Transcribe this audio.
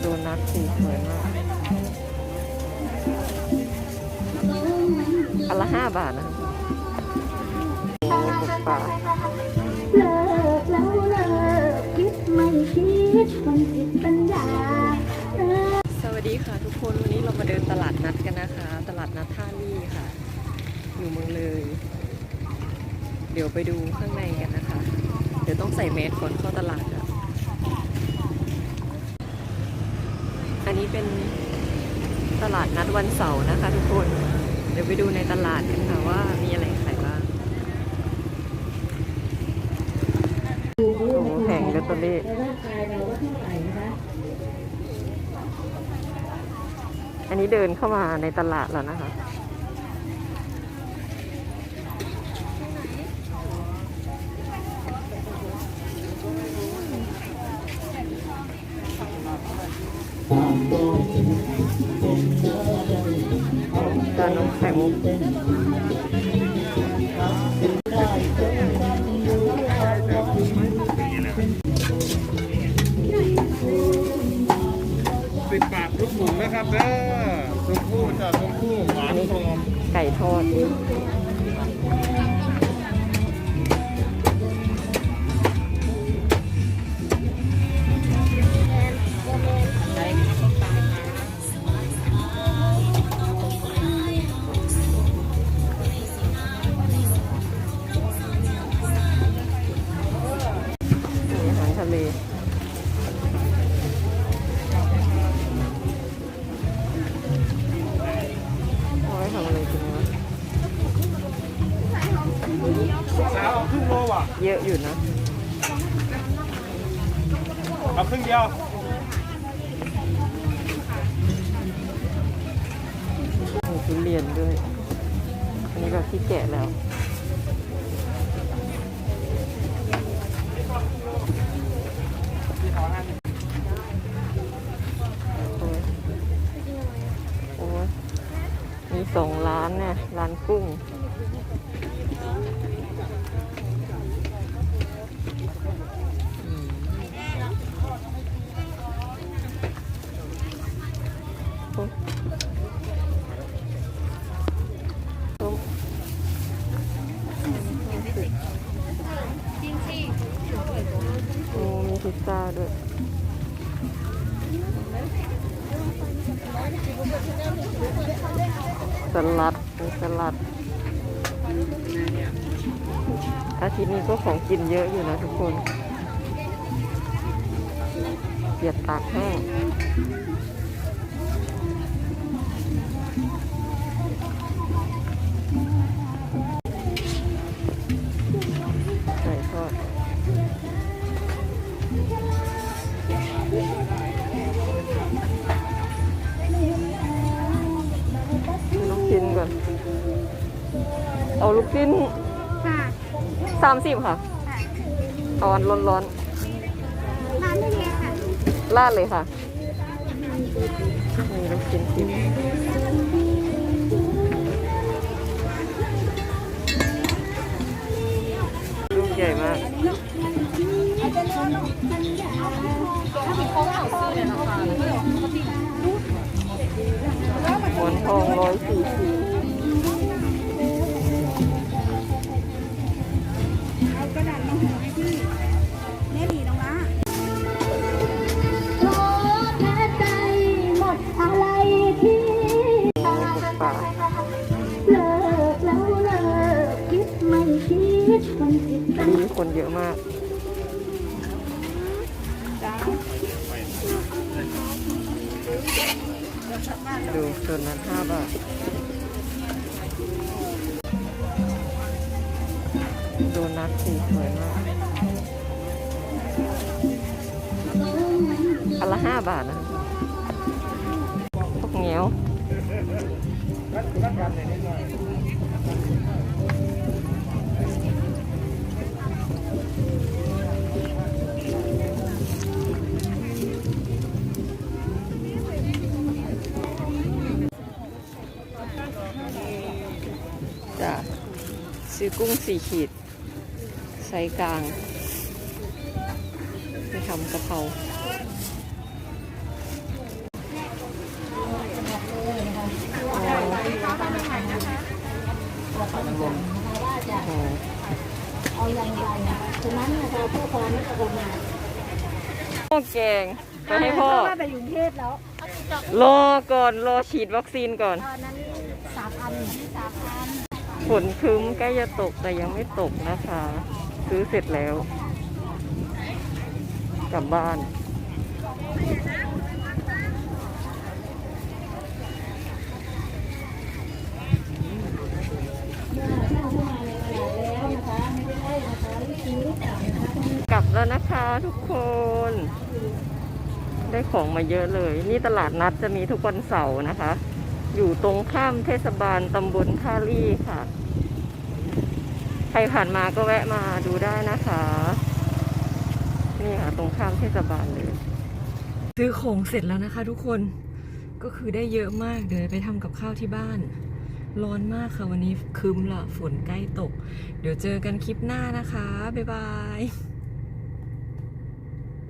โดนัทสีสวยมากอันละห้าบาทนะครับโอ้หมกปลาเลิกแล้วเลิกคิดไม่คิดคนผิดปัญญาสวัสดีค่ะทุกคนวันนี้เรามาเดินตลาดนัดกันนะคะ ตลาดนัดท่าลี่ค่ะ อยู่เมืองเลย เดี๋ยวไปดูข้างในกันนะคะ เดี๋ยวต้องใส่แมสก่อนเข้าตลาดอะอั นี้เป็นตลาดนัดวันเสาร์นะคะทุกคน เดี๋ยวไปดูในตลาดกันค่ะว่ามีอะไรขายบ้าง โอ้โหแผงลอตเตอรี่อันนี้เดินเข้ามาในตลาดแล้วนะคะ จานนมไข่มุกสิบบาททุกถุงนะครับเด้อชมพู่จ้ะชมพู่หวานหอมไก่ทอด เยอะอยู่นะ เอาครึ่งเดียวมีทุเรียนด้วย อันนี้แบบที่แกะแล้วโอ้ยโอ้ยมีสองร้านเนี่ยร้านกุ้ง โอ้มีพิซซ่าด้วยสลัดมีสลัด อาทิตย์นี้ก็ของกินเยอะอยู่นะทุกคนเกียดตากแห้งไก่ทอดลูกชิ้นก่อน เอาลูกชิ้น สามสิบค่ะเอาอันร้อนร้านไม่เลยค่ะราดเลยค่ะมีลูกชิ้นชิมลูกใหญ่มาก เยอะมากดูส่วนนั้นห้าบาทโดนัทสีสวยมากอันละห้าบาทนะพวกเหนียว จะซื้อกุ้งสี่ขีดไซส์กลางไปทำกะเพราเอาอนคไปให้พ่อไปอยู่กรุงเทพแล้วรอก่อนรอฉีดวัคซีนก่อนตอนนั้นสามพันสามพัน ฝนครึ้มใกล้จะตกแต่ยังไม่ตกนะคะ ซื้อเสร็จแล้ว กลับบ้านกลับแล้วนะคะทุกคน ได้ของมาเยอะเลย นี่ตลาดนัดจะมีทุกวันเสาร์นะคะ อยู่ตรงข้ามเทศบาลตำบลท่าลี่ค่ะ ใครผ่านมาก็แวะมาดูได้นะคะ นี่ค่ะ ตรงข้ามเทศบาลเลย ซื้อของเสร็จแล้วนะคะทุกคนก็คือได้เยอะมากเดี๋ยวไปทำกับข้าวที่บ้าน ร้อนมากค่ะวันนี้ครึ้มละฝนใกล้ตก เดี๋ยวเจอกันคลิปหน้านะคะ บ๊ายบาย